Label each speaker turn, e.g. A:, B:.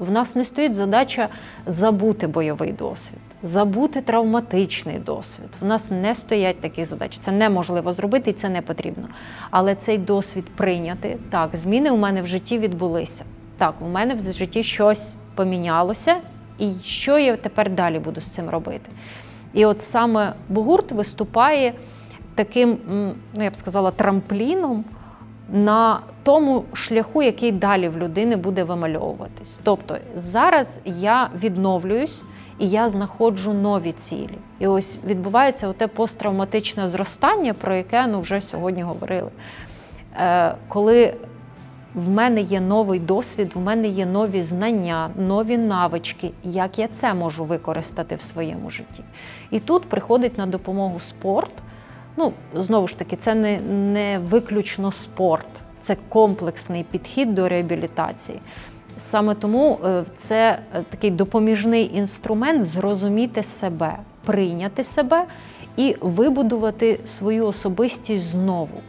A: В нас не стоїть задача забути бойовий досвід, забути травматичний досвід. В нас не стоять такі задачі. Це неможливо зробити і це не потрібно. Але цей досвід прийняти. Так, зміни у мене в житті відбулися. Так, у мене в житті щось помінялося, і що я тепер далі буду з цим робити? І от саме Бугурт виступає таким, ну я б сказала, трампліном на тому шляху, який далі в людини буде вимальовуватись. Тобто зараз я відновлююсь і я знаходжу нові цілі. І ось відбувається оте посттравматичне зростання, про яке ну, вже сьогодні говорили. Е, коли в мене є новий досвід, в мене є нові знання, нові навички, як я це можу використати в своєму житті. І тут приходить на допомогу спорт. Ну, знову ж таки, це не, не виключно спорт, це комплексний підхід до реабілітації. Саме тому е, це е, такий допоміжний інструмент зрозуміти себе, прийняти себе і вибудувати свою особистість знову.